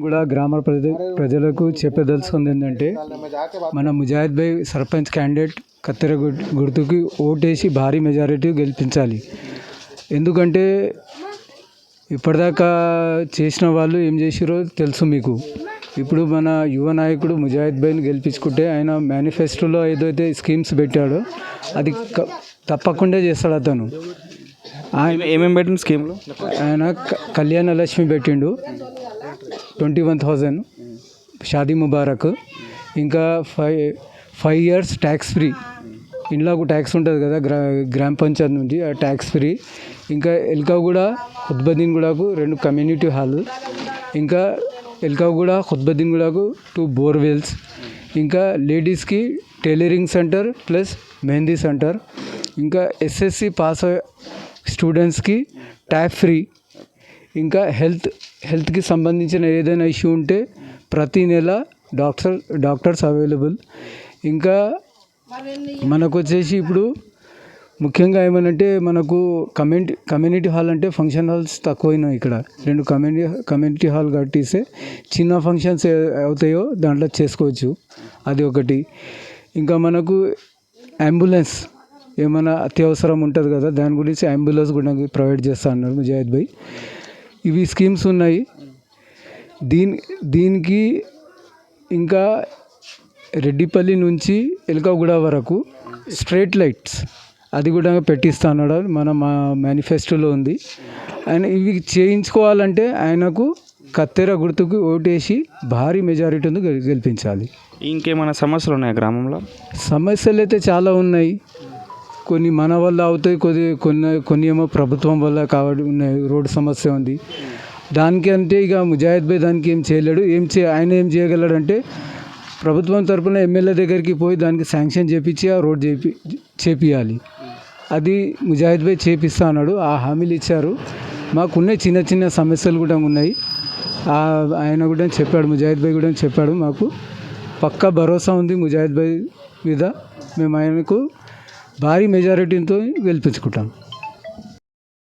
కూడా గ్రామ ప్రజ ప్రజలకు చెప్పదలుచుకుంది ఏంటంటే మన ముజాహిద్ భాయ్ సర్పంచ్ క్యాండిడేట్ కత్తెర గుర్తుకి ఓటేసి భారీ మెజారిటీ గెలిపించాలి. ఎందుకంటే ఇప్పటిదాకా చేసిన వాళ్ళు ఏం చేసిరో తెలుసు మీకు. ఇప్పుడు మన యువ నాయకుడు ముజాహిద్ భాయ్ని గెలిపించుకుంటే ఆయన మేనిఫెస్టోలో ఏదైతే స్కీమ్స్ పెట్టాడో అది తప్పకుండా చేస్తాడు అతను. ఆయన ఏమేమి పెట్టిన స్కీమ్లు? ఆయన క- కళ్యాణ లక్ష్మి పెట్టిండు. twenty one thousand Shaadi Mubarak ఇంకా five five years tax free ఇండ్లకు ట్యాక్స్ ఉంటుంది కదా గ్రా గ్రామ పంచాయతీ నుంచి ఆ ట్యాక్స్ ఫ్రీ ఇంకా ఎల్కాగూడ ఖుద్బద్దీన్ గూడకు రెండు కమ్యూనిటీ హాల్ ఇంకా ఎల్కాగూడ ఖుద్బద్దీన్ గూడకు టూ బోర్వెల్స్ ఇంకా లేడీస్కి tailoring centre plus mehndi centre ఇంకా ఎస్ఎస్సి పాస్ స్టూడెంట్స్కి ట్యాప్ ఫ్రీ ఇంకా హెల్త్ హెల్త్కి సంబంధించిన ఏదైనా ఇష్యూ ఉంటే ప్రతి నెల డాక్టర్ డాక్టర్స్ అవైలబుల్. ఇంకా మనకు వచ్చేసి ఇప్పుడు ముఖ్యంగా ఏమనంటే మనకు కమ్యూనిటీ కమ్యూనిటీ హాల్ అంటే ఫంక్షన్ హాల్స్ తక్కువైనాయి ఇక్కడ. రెండు కమ్యూనిటీ కమ్యూనిటీ హాల్ కట్టిస్తే చిన్న ఫంక్షన్స్ ఏ- అవుతాయో దాంట్లో చేసుకోవచ్చు. అది ఒకటి. ఇంకా మనకు అంబులెన్స్ ఏమైనా అత్యవసరం ఉంటుంది కదా దాని గురించి అంబులెన్స్ కూడా ప్రొవైడ్ చేస్తా అన్నారు ముజాహిద్ భాయ్. ఇవి స్కీమ్స్ ఉన్నాయి. దీని దీనికి ఇంకా రెడ్డిపల్లి నుంచి ఎలకగూడ వరకు స్ట్రీట్ లైట్స్ అది కూడా పెట్టిస్తా అన్నాడు మన మా మేనిఫెస్టోలో ఉంది. ఆయన ఇవి చేయించుకోవాలంటే ఆయనకు కత్తెర గుర్తుకు ఓటేసి భారీ మెజారిటీని గెలిపించాలి. ఇంకేమైనా సమస్యలు ఉన్నాయా గ్రామంలో? సమస్యలు అయితే చాలా ఉన్నాయి. కొన్ని మన వల్ల అవుతాయి కొద్ది కొన్ని కొన్ని ఏమో ప్రభుత్వం వల్ల కాబట్టి ఉన్నాయి రోడ్డు సమస్య ఉంది. దానికి అంటే ఇక ముజాహిద్ భాయ్ దానికి ఏం చేయలేడు. ఏం చే ఆయన ఏం చేయగలడంటే ప్రభుత్వం తరపున ఎమ్మెల్యే దగ్గరికి పోయి దానికి శాంక్షన్ చేపించి ఆ రోడ్ చేపి చేపియాలి. అది ముజాహిద్ భాయ్ చేపిస్తా అన్నాడు. ఆ హామీలు ఇచ్చారు. మాకున్న చిన్న చిన్న సమస్యలు కూడా ఉన్నాయి. ఆ- ఆయన కూడా చెప్పాడు ముజాహిద్ భాయ్ కూడా చెప్పాడు మాకు. పక్కా భరోసా ఉంది ముజాహిద్ భాయ్ మీద. మేము ఆయనకు భారీ మెజారిటీతో గెలిపించుకుంటాం.